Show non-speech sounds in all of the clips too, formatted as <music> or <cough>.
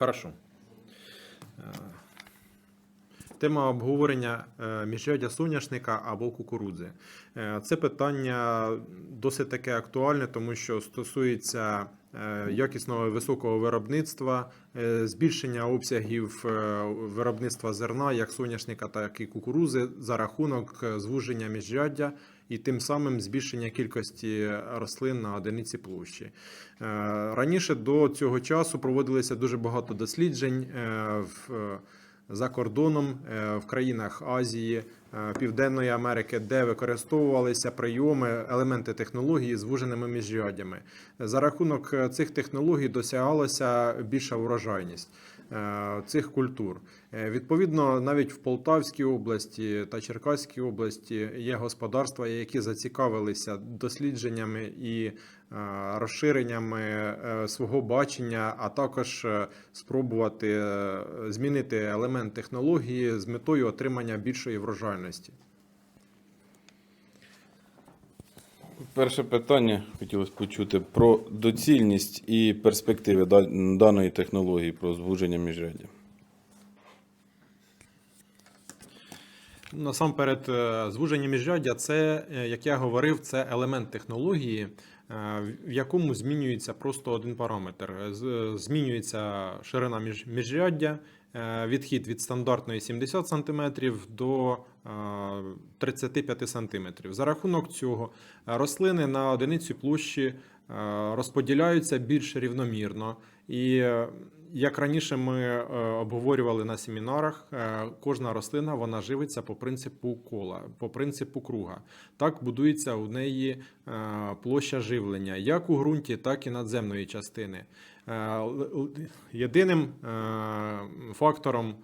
Хорошо. Е, Тема обговорення е, міжрядя соняшника або кукурудзи. Е, Це питання досить таке актуальне, тому що стосується якісного високого виробництва, збільшення обсягів виробництва зерна, як соняшника, так і кукурузи, за рахунок звуження міжряддя і тим самим збільшення кількості рослин на одиниці площі. Е, Раніше до цього часу проводилося дуже багато досліджень е, в е, за кордоном в країнах Азії, Південної Америки, де використовувалися прийоми, елементи технології з вуженими міжрядями. За рахунок цих технологій досягалася більша врожайність е, цих культур. Е, Відповідно, навіть в Полтавській області та Черкаській області є господарства, які зацікавилися дослідженнями і е, розширеннями е, свого бачення, а також е, спробувати е, змінити елемент технології з метою отримання більшої врожайності. Перше питання хотілося почути про доцільність і перспективи даної технології про звуження міжряддя. Насамперед, е, звуження міжряддя це, е, як я говорив, це елемент технології, е, в якому змінюється просто один параметр. Змінюється ширина міжряддя, відхід від стандартної 70 см до е, 35 см. За рахунок цього е, рослини на одиницю площі е, розподіляються більш рівномірно. І е, як раніше ми е, обговорювали на семінарах, е, кожна рослина вона живиться по принципу кола, по принципу круга. Так будується у неї е, площа живлення, як у ґрунті, так і надземної частини. Єдиним фактором.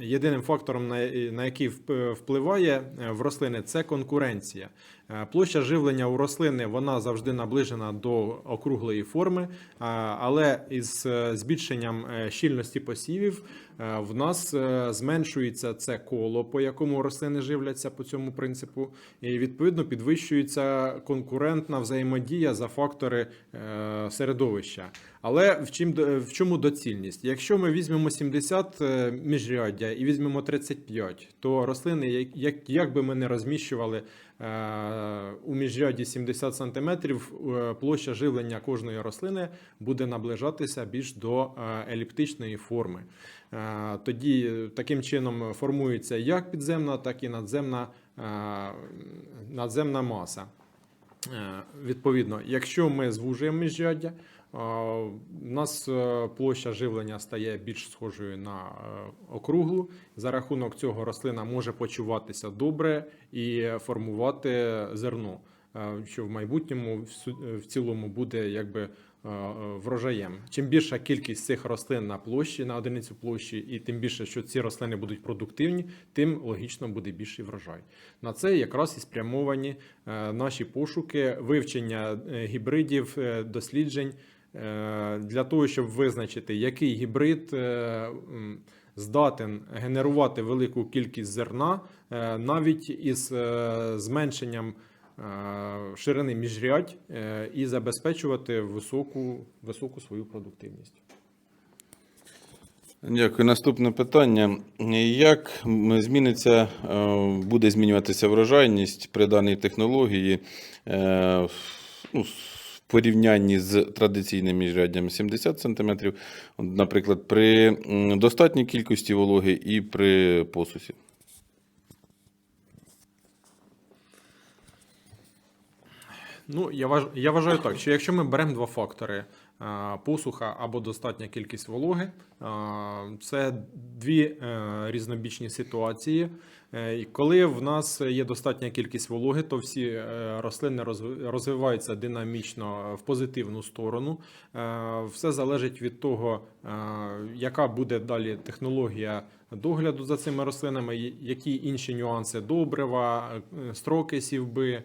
Єдиним фактором, на який вп- впливає в рослини, це конкуренція. Е, Площа живлення у рослини вона завжди наближена до округлої форми, але із е, збільшенням е, щільності посівів е, в нас е, зменшується це коло, по якому рослини живляться по цьому принципу, і відповідно підвищується конкурентна взаємодія за фактори е, середовища. Але в чим в чому доцільність? Якщо ми візьмемо 70 е, міжряддя і візьмемо 35, то рослини, як- як, би ми не розміщували е, у міжряді 70 см, е, площа живлення кожної рослини буде наближатися більш до е, еліптичної форми. Е, Тоді е, таким чином формується як підземна, так і надземна, е, надземна маса. Е, Відповідно, якщо ми звужуємо міжряддя, е, у нас е, площа живлення стає більш схожою на е, округлу. За рахунок цього рослина може почуватися добре і формувати зерно, е, що в майбутньому в цілому буде якби врожаєм. Чим більша кількість цих рослин на площі, на одиницю площі, і тим більше, що ці рослини будуть продуктивні, тим логічно буде більший врожай. На це якраз і спрямовані наші пошуки, вивчення гібридів, досліджень для того, щоб визначити, який гібрид е, здатен генерувати велику кількість зерна е, навіть із е, зменшенням е, ширини міжрядь е, і забезпечувати високу, високу свою продуктивність. Дякую. Наступне питання. Як зміниться, е, буде змінюватися врожайність при даній технології е, ну, порівнянні з традиційним міжряддям 70 см, наприклад, при достатній кількості вологи і при посусі? Ну, я, важ... я вважаю так, що якщо ми беремо два фактори: посуха або достатня кількість вологи, е, це дві е, різнобічні ситуації. Е, коли в нас є достатня кількість вологи, то всі е, рослини розвиваються динамічно в позитивну сторону. Е, Все залежить від того, е, яка буде далі технологія догляду за цими рослинами, які інші нюанси добрива, е, строки сівби, е,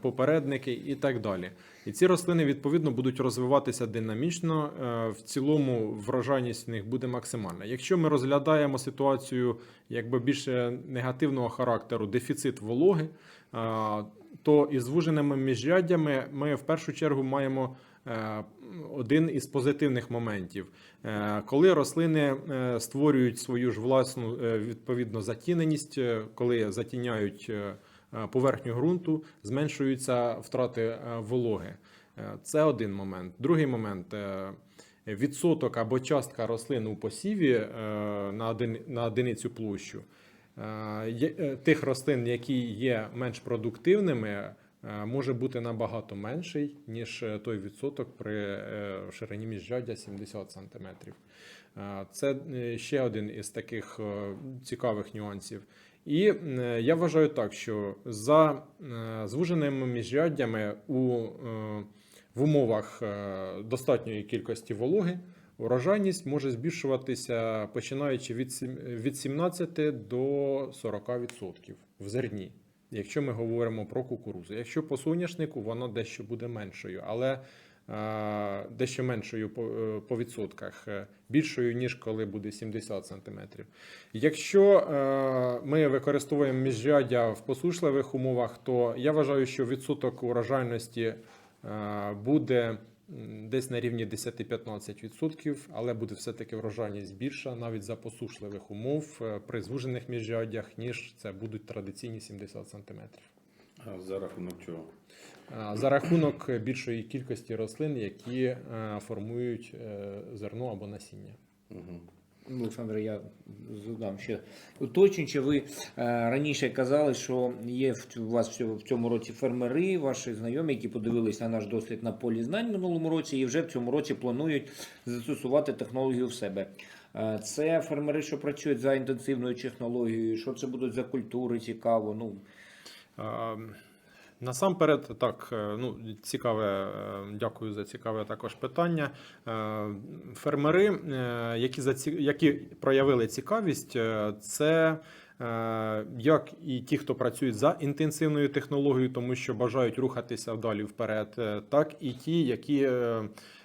попередники і так далі. І ці рослини відповідно будуть розвиватися динамічно. е, В цілому врожайність в них буде максимальна. Якщо ми розглядаємо ситуацію якби більше негативного характеру, дефіцит вологи, е, то із звуженими міжряддями ми в першу чергу маємо е, один із позитивних моментів. Е, Коли рослини е, створюють свою ж власну е, відповідно затіненість, е, коли затіняють е, е, поверхню ґрунту, зменшуються втрати е, вологи. Е, Це один момент. Другий момент. е, Відсоток або частка рослин у посіві е, на, один, на одиницю площу е, е, тих рослин, які є менш продуктивними, е, може бути набагато менший, ніж е, той відсоток при е, ширині міжряддя 70 см. Це е, ще один із таких е, цікавих нюансів. І е, я вважаю так, що за е, звуженими міжряддями у, е, в умовах достатньої кількості вологи урожайність може збільшуватися починаючи від сім- від 17 до 40% в зерні. Якщо ми говоримо про кукурузу. Якщо по соняшнику, воно дещо буде меншою, але дещо меншою по, е, відсотках, е, більшою, ніж коли буде 70 см. Якщо е, ми використовуємо міжряддя в посушливих умовах, то я вважаю, що відсоток урожайності е, буде десь на рівні 10-15%, але буде все-таки врожайність більша навіть за посушливих умов е, при звужених міжряддях, ніж це будуть традиційні 70 см. А за рахунок чого? За рахунок більшої кількості рослин, які е, формують е, зерно або насіння. Угу. Олександр, я задам ще уточнюючи. Ви е, раніше казали, що є у вас в цьому- році фермери, ваші знайомі, які подивились на наш досвід на полі знань минулому році, і вже в цьому році планують застосувати технологію в себе. Це фермери, що працюють за інтенсивною технологією. Що це будуть за культури? Цікаво. Ну Насамперед, так, е, ну, цікаве, е, дякую за цікаве також питання. Е, Фермери, які, заці... які проявили цікавість, це як і ті, хто працюють за інтенсивною технологією, тому що бажають рухатися далі вперед, так і ті, які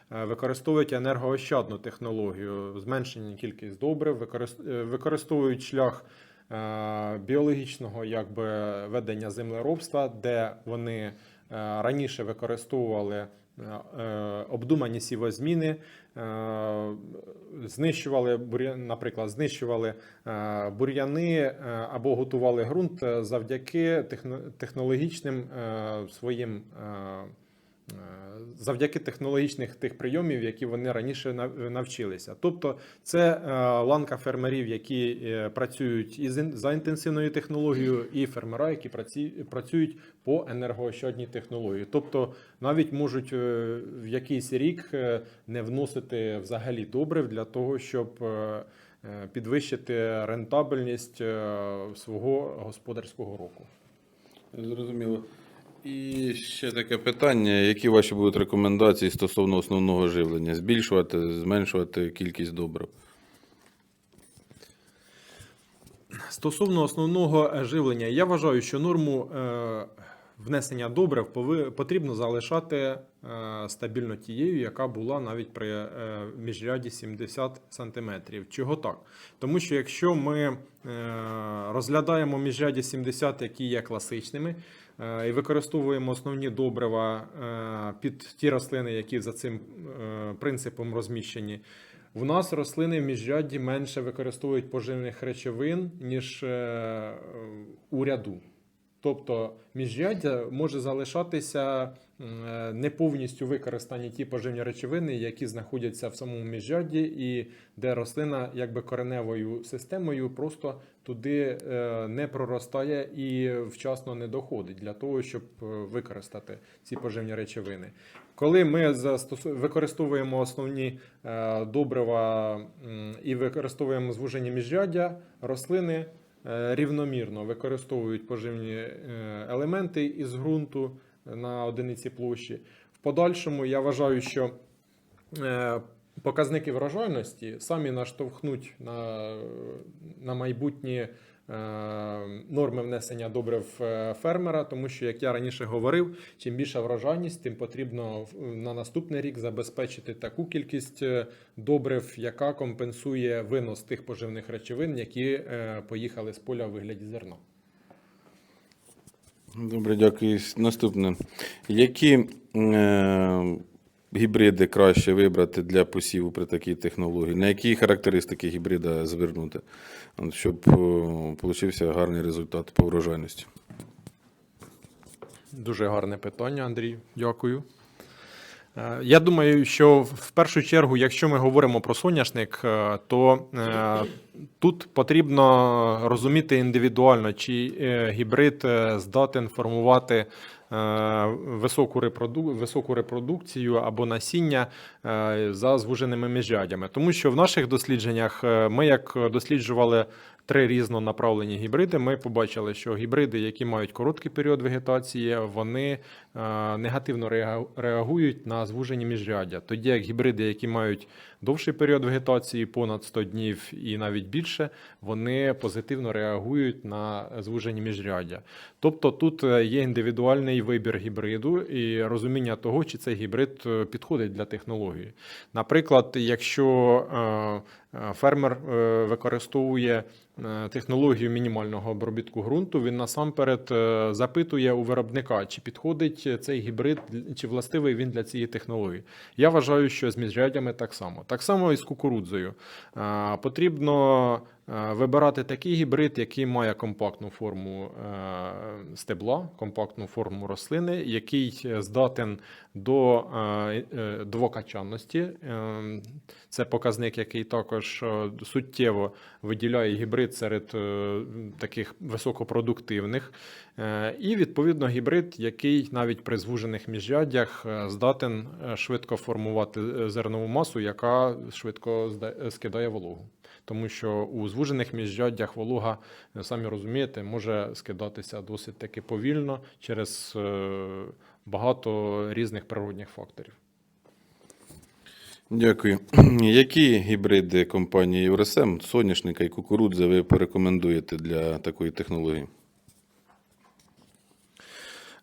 використовують енергоощадну технологію, зменшення кількість добрив, використовують шлях біологічного якби, ведення землеробства, де вони е, раніше використовували е, е, обдумані сівозміни, е, знищували наприклад, знищували е, бур'яни е, або готували ґрунт е, завдяки техно- технологічним е, своїм. Е, завдяки технологічних тих прийомів, які вони раніше навчилися. Тобто, це е, ланка фермерів, які е, працюють із за інтенсивною технологією, і фермера, які працюють по енергоощадній технології. Тобто, навіть можуть в якийсь рік не вносити взагалі добрив для того, щоб підвищити рентабельність свого господарського року. Зрозуміло. І ще таке питання: які ваші будуть рекомендації стосовно основного живлення? Збільшувати, зменшувати кількість добрив? Стосовно основного е, живлення, я вважаю, що норму е, внесення добрив потрібно залишати е, стабільно тією, яка була навіть при міжряді 70 см. Чого так? Тому що якщо ми розглядаємо міжряді 70, які є класичними, і використовуємо основні добрива е, під ті рослини, які за цим е, принципом розміщені. В нас рослини в міжрядді менше використовують поживних речовин, ніж е, у ряду. Тобто міжряддя може залишатися е, не повністю використані ті поживні речовини, які знаходяться в самому міжрядді, і де рослина якби кореневою системою просто туди е, не проростає і вчасно не доходить для того, щоб е, використати ці поживні речовини. Коли ми використовуємо основні е, добрива і використовуємо звужені міжряддя, рослини е, рівномірно використовують поживні е, елементи із ґрунту на одиниці площі. В подальшому я вважаю, що е, показники врожайності самі наштовхнуть на, на майбутні е, норми внесення добрив е, фермера, тому що, як я раніше говорив, чим більша врожайність, тим потрібно в- на наступний рік забезпечити таку кількість добрив, яка компенсує винос тих поживних речовин, які поїхали з поля у вигляді зерна. Добре, дякую. Наступне. Які е, гібриди краще вибрати для посіву при такій технології? На які характеристики гібрида звернути, щоб отримався гарний результат по врожайності? Дуже гарне питання, Андрій. Дякую. Е, Я думаю, що в першу чергу, якщо ми говоримо про соняшник, е, то е, тут потрібно розуміти індивідуально, чи гібрид здатен формувати високу, високу репродукцію або насіння за звуженими міжрядями. Тому що в наших дослідженнях ми, як досліджували три різнонаправлені гібриди, ми побачили, що гібриди, які мають короткий період вегетації, вони е, негативно реагують на звужені міжряддя. Тоді як гібриди, які мають довший період вегетації, понад 100 днів і навіть більше, вони позитивно реагують на звужені міжряддя. Тобто тут е, є індивідуальний вибір гібриду і розуміння того, чи цей гібрид е, підходить для технології. Наприклад, якщо е, фермер використовує технологію мінімального обробітку ґрунту, він насамперед запитує у виробника, чи підходить цей гібрид, чи властивий він для цієї технології. Я вважаю, що з міжрядями так само. Так само і з кукурудзою. Потрібно вибирати такий гібрид, який має компактну форму е, стебла, компактну форму рослини, який е, здатен до е, е, двокачанності. Е, Це показник, який також е, суттєво виділяє гібрид серед е, таких високопродуктивних. Е, І відповідно гібрид, який навіть при звужених міжряддях е, здатен е, швидко формувати е, зернову масу, яка швидко скидає вологу. Тому що у звужених міжряддях волога, е, самі розумієте, може скидатися досить таки повільно через е, багато різних природних факторів. Дякую. <clears throat> Які гібриди компанії Євросем, соняшника і кукурудзи ви порекомендуєте для такої технології?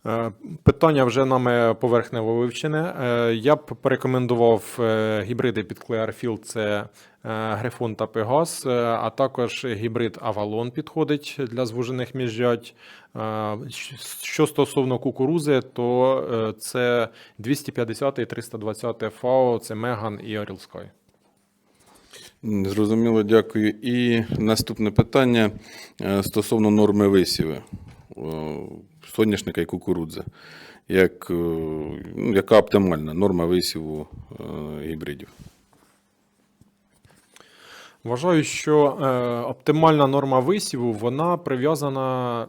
Е, Питання вже нами поверхнево вивчене. Я б порекомендував е, гібриди під Clearfield, це е, Грифон та Пегас, а також гібрид Avalon підходить для звужених міжрядь. Е, Що стосовно кукурузи, то це 250 і 320 FAO, це Меган і Sky. Зрозуміло, дякую. І наступне питання стосовно норми висіви соняшника і кукурудзи. Як, е, ну, яка оптимальна норма висіву е, гібридів? Вважаю, що е, оптимальна норма висіву вона прив'язана е,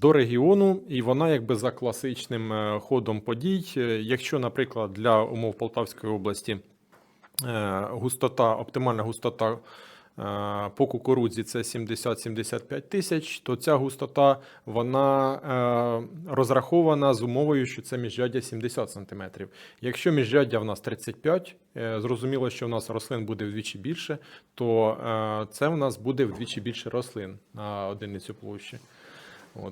до регіону, і вона якби за класичним е, ходом подій. Е, Якщо, наприклад, для умов Полтавської області е, густота, оптимальна густота по кукурудзі це 70-75 тисяч, то ця густота вона е, розрахована з умовою, що це міжряддя 70 см. Якщо міжряддя в нас 35, е, зрозуміло, що в нас рослин буде вдвічі більше, то е, це в нас буде вдвічі більше рослин на одиницю площі.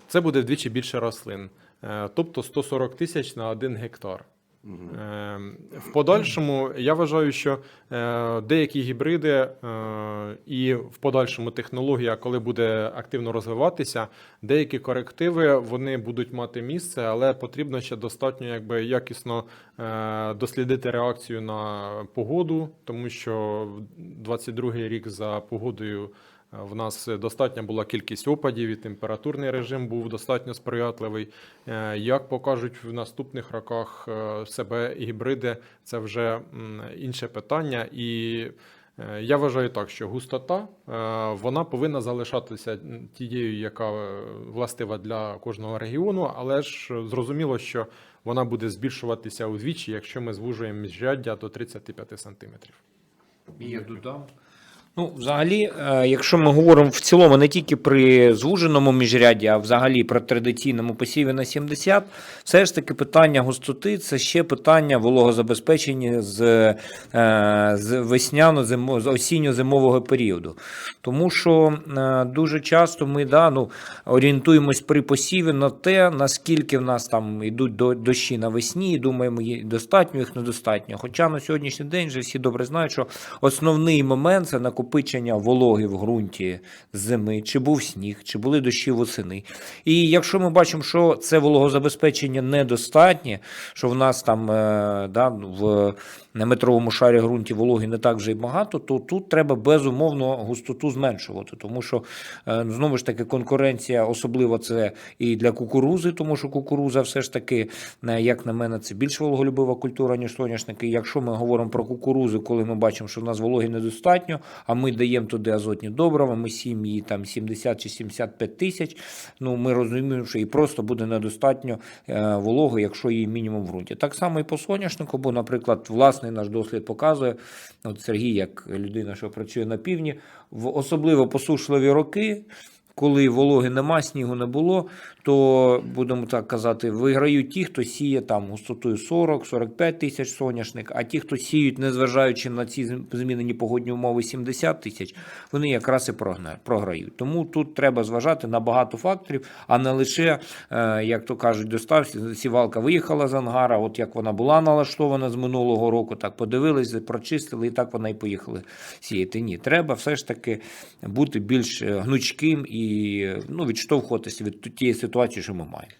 Це буде вдвічі більше рослин, Е, тобто 140 тисяч на 1 гектар. Е, В подальшому я вважаю, що е, деякі гібриди е, і в подальшому технологія, коли буде активно розвиватися, деякі корективи вони будуть мати місце, але потрібно ще достатньо якби якісно е, дослідити реакцію на погоду, тому що 22-й рік за погодою. Е, В нас достатня була кількість опадів, і температурний режим був достатньо сприятливий. Е, Як покажуть в наступних роках е, себе гібриди, це вже інше питання. І е, я вважаю так, що густота е, вона повинна залишатися тією, яка е, властива для кожного регіону, але ж е, зрозуміло, що вона буде збільшуватися удвічі, якщо ми звужуємо міжряддя до 35 сантиметрів. Я додам. Ну, взагалі, е, якщо ми говоримо в цілому не тільки при звуженому міжряді, а взагалі при традиційному посіві на 70, все ж таки питання густоти це ще питання вологозабезпечення з, е, з весняно з осінньо-зимового періоду. Тому що е, дуже часто ми да, ну, орієнтуємось при посіві на те, наскільки в нас там йдуть дощі навесні, і думаємо, є достатньо їх недостатньо. Хоча на сьогоднішній день вже всі добре знають, що основний момент це накопичення вологи в ґрунті зими, чи був сніг, чи були дощі восени. І якщо ми бачимо, що це вологозабезпечення недостатнє, що в нас там е, да, в на метровому шарі ґрунті вологи не так вже й багато, то тут треба безумовно густоту зменшувати, тому що е, знову ж таки конкуренція, особливо це і для кукурузи, тому що кукуруза все ж таки, е, як на мене, це більш вологолюбива культура, ніж соняшники. Якщо ми говоримо про кукурузу, коли ми бачимо, що в нас вологи недостатньо, а ми даємо туди азотні добрива, ми сіємо її там 70 чи 75 тисяч. Ну ми розуміємо, що їй просто буде недостатньо е, вологи, якщо її мінімум в ґрунті. Так само і по соняшнику, бо, наприклад, власний наш дослід показує, от Сергій, як людина, що працює на півдні, в особливо посушливі роки. Коли вологи нема, снігу не було, то будемо так казати, виграють ті, хто сіє там густотою 40-45 тисяч соняшник, а ті, хто сіють, незважаючи на ці змінені погодні умови 70 тисяч, вони якраз і програють. Тому тут треба зважати на багато факторів, а не лише, е, як то кажуть, достав сівалка виїхала з ангара, от як вона була налаштована з минулого року, так подивились, прочистили, і так вона і поїхали сіяти. Ні, треба все ж таки бути більш е, гнучким і ну, відштовхуватися від тієї ситуації, що ми маємо.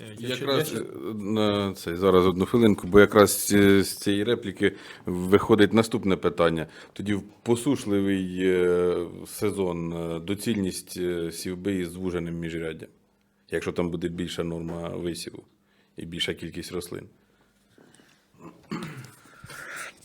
Е, Якраз е, на це зараз одну хвилинку, бо якраз з цієї репліки виходить наступне питання. Тоді в посушливий е, сезон доцільність сівби із звуженим міжряддям, якщо там буде більша норма висіву і більша кількість рослин.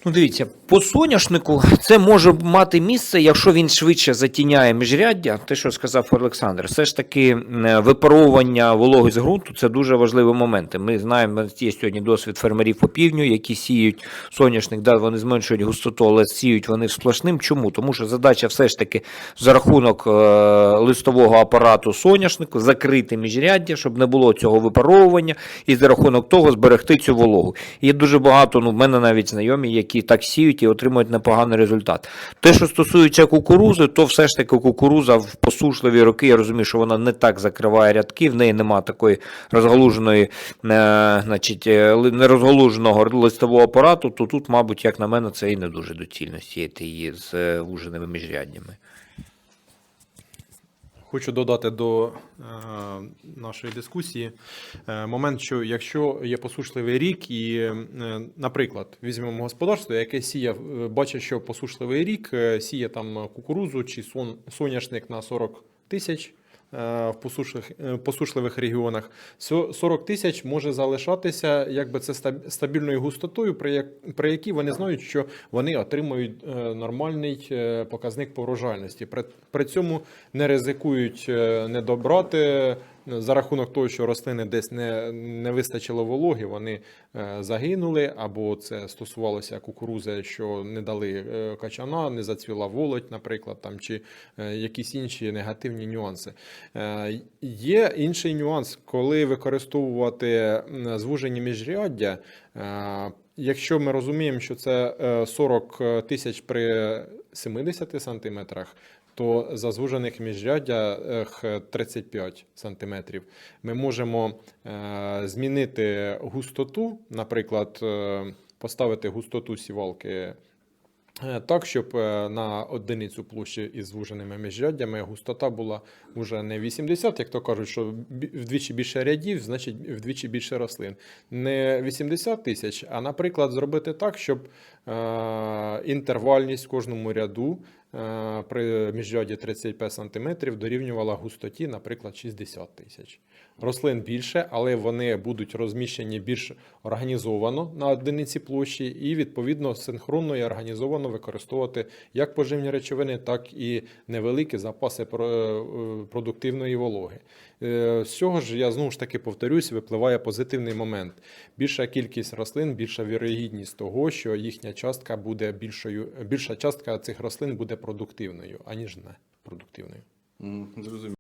Ну, дивіться, по соняшнику це може мати місце, якщо він швидше затіняє міжряддя, те, що сказав Олександр, все ж таки випаровування вологи з ґрунту це дуже важливі моменти. Ми знаємо, є сьогодні досвід фермерів по півдню, які сіють соняшник, да, вони зменшують густоту, але сіють вони сплошним. Чому? Тому що задача все ж таки за рахунок е, листового апарату соняшнику закрити міжряддя, щоб не було цього випаровування, і за рахунок того зберегти цю вологу. Є дуже багато, ну, в мене навіть знайомі, які так сіють і отримують непоганий результат. Те, що стосується кукурузи, то все ж таки кукуруза в посушливі роки, я розумію, що вона не так закриває рядки, в неї немає такої розгалуженої, е, значить, е, нерозгалуженого листового апарату, то тут, мабуть, як на мене, це і не дуже доцільно сіяти її з е, вуженими міжряднями. Хочу додати до е, нашої дискусії е, момент, що якщо є посушливий рік, і, е, наприклад, візьмемо господарство, яке сіє, бачить, що посушливий рік сіє там кукурузу чи сон, соняшник на 40 тисяч. Е, В е, посушливих регіонах Сьо- 40 тисяч може залишатися якби це стаб- стабільною густотою, при, як, при якій вони знають, що вони отримують е, нормальний показник по. При, при цьому не ризикують не добрати за рахунок того, що рослини десь не, не вистачило вологи, вони е, загинули, або це стосувалося кукурузи, що не дали е, качана, не зацвіла волоть, наприклад, там чи е, якісь інші негативні нюанси. Є інший нюанс, коли використовувати звужені міжряддя. Якщо ми розуміємо, що це е, 40 тисяч при 70 сантиметрах, то за звужених міжряддя ех, 35 сантиметрів ми можемо е, змінити густоту, наприклад, е, поставити густоту сівалки е, так, щоб е, на одиницю площі із звуженими міжряддями густота була вже не 80, як то кажуть, що вдвічі більше рядів, значить вдвічі більше рослин. Не 80 тисяч, а, наприклад, зробити так, щоб е, інтервальність в кожному ряду е, при міжряді 35 см дорівнювала густоті, наприклад, 60 тисяч. Рослин більше, але вони будуть розміщені більш організовано на одиниці площі і, відповідно, синхронно і організовано використовувати як поживні речовини, так і невеликі запаси е, продуктивної вологи. Е, З цього ж я знову ж таки повторюсь, випливає позитивний момент. Більша кількість рослин, більша вірогідність того, що їхня частка буде більшою, більша частка цих рослин буде продуктивною, аніж не продуктивною. Зрозуміло.